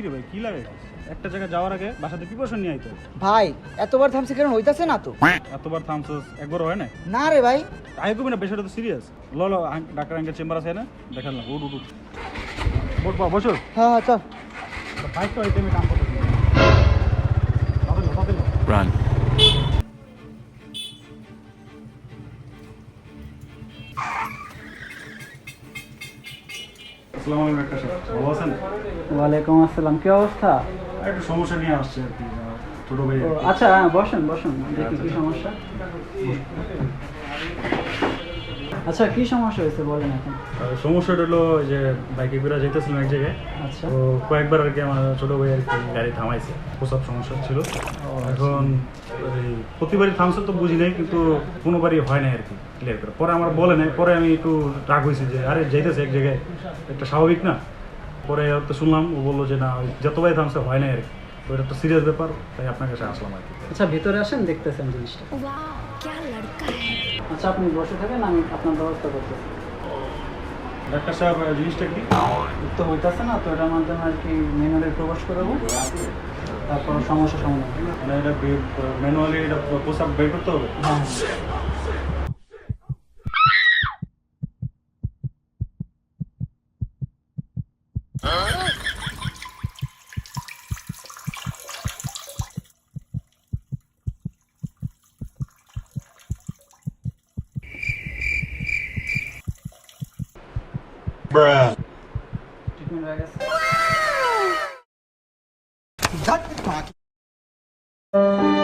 রে ভাই কি লাগে? একটা জায়গা যাওয়ার আগে বাসাতে প্রিপারেশন নিয়ে আইতো ভাই এতবার থামছে কারণ হইতাছে না তো। এতবার থামছস একবার হয় না না রে ভাই। আগে কবি না বিষয়টা তো সিরিয়াস ল ল আং- ডাক্তার আঙ্কেল চেম্বার আছে না দেখাল না উঠ উঠ উঠ। বট বা বসো। হ্যাঁ হ্যাঁ চল। বাইক তো আইতে আমি কাম ল। Run. আসসালামু আলাইকুম ডাক্তার সাহেব ভালো আছেন? ওয়ালাইকুম আসসালাম কি অবস্থা? একটু সমস্যা নিয়ে আসছে আর কি ছোট ভাই আচ্ছা হ্যাঁ বসেন বসেন দেখি কি সমস্যা। আচ্ছা কি সমস্যা হয়েছে বলেন এখন? সমস্যাটা হলো যে বাইকে ঘুরে যেতেছিলাম এক জায়গায়। আচ্ছা। তো কয়েকবার আর কি আমার ছোট ভাই আর কি গাড়ি থামাইছে প্রসাব সমস্যা ছিল। আচ্ছা। এখন প্রতিবারই থামছে তো বুঝি নাই কিন্তু কোনোবারই হয় না আর কি ক্লিয়ার করে। পরে আমার বলে নাই পরে আমি একটু রাগ হয়েছি যে আরে যাইতেছে এক জায়গায় একটা স্বাভাবিক না? পরে তো শুনলাম ও বলল যে না যতবারই থামছে হয় না আর কি। তো এটা তো সিরিয়াস ব্যাপার তাই আপনার কাছে আসলাম আর কি। আচ্ছা ভিতরে আসেন দেখতেছেন জিনিসটা। আচ্ছা আপনি বসে থাকেন আমি আপনার ব্যবস্থা করতেছি। ডাক্তার সাহেব জিনিসটা কি? তো হইতাছে না তো এটার মাধ্যমে আর কি ম্যানুয়ালি প্রবেশ করাবো? তারপর সমস্যা সমাধান। মানে এটা ম্যানুয়ালি এটা প্রসাব বের করতে হবে? হ্যাঁ। Bruh. Wow.